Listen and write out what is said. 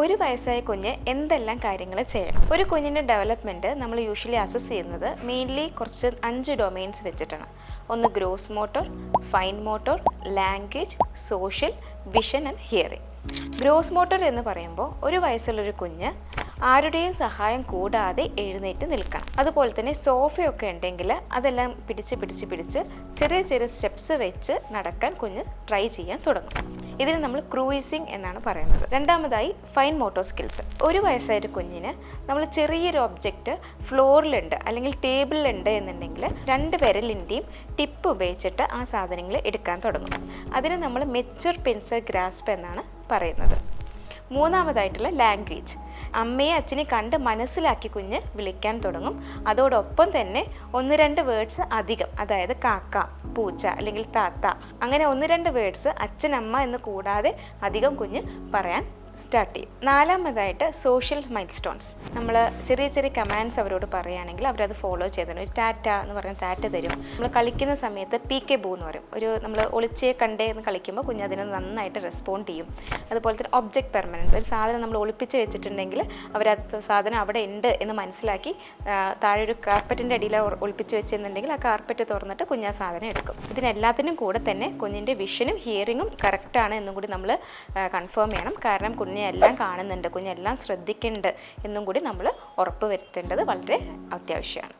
ഒരു വയസ്സായ കുഞ്ഞ് എന്തെല്ലാം കാര്യങ്ങൾ ചെയ്യണം? ഒരു കുഞ്ഞിന്റെ ഡെവലപ്മെന്റ് നമ്മൾ യൂഷ്വലി അസസ് ചെയ്യുന്നത് മെയിൻലി കുറച്ച് അഞ്ച് ഡൊമെയിൻസ് വെച്ചിട്ടാണ്. ഒന്ന് gross motor fine motor language social vision and hearing gross motor എന്ന് പറയുമ്പോൾ ഒരു വയസ്സുള്ളൊരു കുഞ്ഞ് ആരുടെയും സഹായം കൂടാതെ എഴുന്നേറ്റ് നിൽക്കണം. അതുപോലെ തന്നെ സോഫയൊക്കെ ഉണ്ടെങ്കിൽ അതെല്ലാം പിടിച്ച് പിടിച്ച് പിടിച്ച് ചെറിയ ചെറിയ സ്റ്റെപ്സ് വെച്ച് നടക്കാൻ കുഞ്ഞ് ട്രൈ ചെയ്യാൻ തുടങ്ങും. ഇതിന് നമ്മൾ ക്രൂയിസിങ് എന്നാണ് പറയുന്നത്. രണ്ടാമതായി ഫൈൻ മോട്ടോ സ്കിൽസ് ഒരു വയസ്സായ കുഞ്ഞിന് നമ്മൾ ചെറിയൊരു ഒബ്ജക്റ്റ് ഫ്ലോറിലുണ്ട് അല്ലെങ്കിൽ ടേബിളിലുണ്ട് എന്നുണ്ടെങ്കിൽ രണ്ട് വിരലിന്റെയും ടിപ്പ് ഉപയോഗിച്ചിട്ട് ആ സാധനങ്ങൾ എടുക്കാൻ തുടങ്ങും. അതിന് നമ്മൾ മെച്ചുർ പെൻസർ ഗ്രാസ്പ് എന്നാണ് പറയുന്നത്. മൂന്നാമതായിട്ടുള്ള ലാംഗ്വേജ്. അമ്മയെ അച്ഛനെ കണ്ട് മനസ്സിലാക്കി കുഞ്ഞ് വിളിക്കാൻ തുടങ്ങും. അതോടൊപ്പം തന്നെ ഒന്ന് രണ്ട് വേർഡ്സ് അധികം അതായത് കാക്ക പൂച്ച അല്ലെങ്കിൽ താത്ത അങ്ങനെ ഒന്ന് രണ്ട് വേർഡ്സ് അച്ഛൻ അമ്മ എന്ന് കൂടാതെ അധികം കുഞ്ഞ് പറയാൻ സ്റ്റാർട്ട് ചെയ്യും. നാലാമതായിട്ട് സോഷ്യൽ മൈൽ സ്റ്റോൺസ് നമ്മൾ ചെറിയ ചെറിയ കമാൻഡ്സ് അവരോട് പറയുകയാണെങ്കിൽ അവരത് ഫോളോ ചെയ്തിട്ടുണ്ട് ഒരു ടാറ്റ എന്ന് പറഞ്ഞ ടാറ്റ തരും. നമ്മൾ കളിക്കുന്ന സമയത്ത് പി കെ ബൂ എന്ന് പറയും. ഒരു നമ്മൾ ഒളിച്ചേ കണ്ടേ എന്ന് കളിക്കുമ്പോൾ കുഞ്ഞ് അതിനെ നന്നായിട്ട് റെസ്പോണ്ട് ചെയ്യും. അതുപോലെ തന്നെ ഒബ്ജക്റ്റ് പെർമനൻസ് ഒരു സാധനം നമ്മൾ ഒളിപ്പിച്ച് വെച്ചിട്ടുണ്ടെങ്കിൽ അവരത് സാധനം അവിടെ ഉണ്ട് എന്ന് മനസ്സിലാക്കി താഴെ ഒരു കാർപ്പറ്റിന്റെ അടിയിൽ ഒളിപ്പിച്ച് വെച്ചെന്നുണ്ടെങ്കിൽ ആ കാർപ്പറ്റ് തുറന്നിട്ട് കുഞ്ഞ് ആ സാധനം എടുക്കും. ഇതിനെല്ലാത്തിനും കൂടെ തന്നെ കുഞ്ഞിന്റെ വിഷനും ഹിയറിങ്ങും കറക്റ്റാണ് എന്നും കൂടി നമ്മൾ കൺഫേം ചെയ്യണം. കാരണം കുഞ്ഞെ എല്ലാം കാണുന്നുണ്ട് കുഞ്ഞെല്ലാം ശ്രദ്ധിക്കുന്നുണ്ട് എന്നും കൂടി നമ്മൾ ഉറപ്പ് വരുത്തേണ്ടത് വളരെ അത്യാവശ്യമാണ്.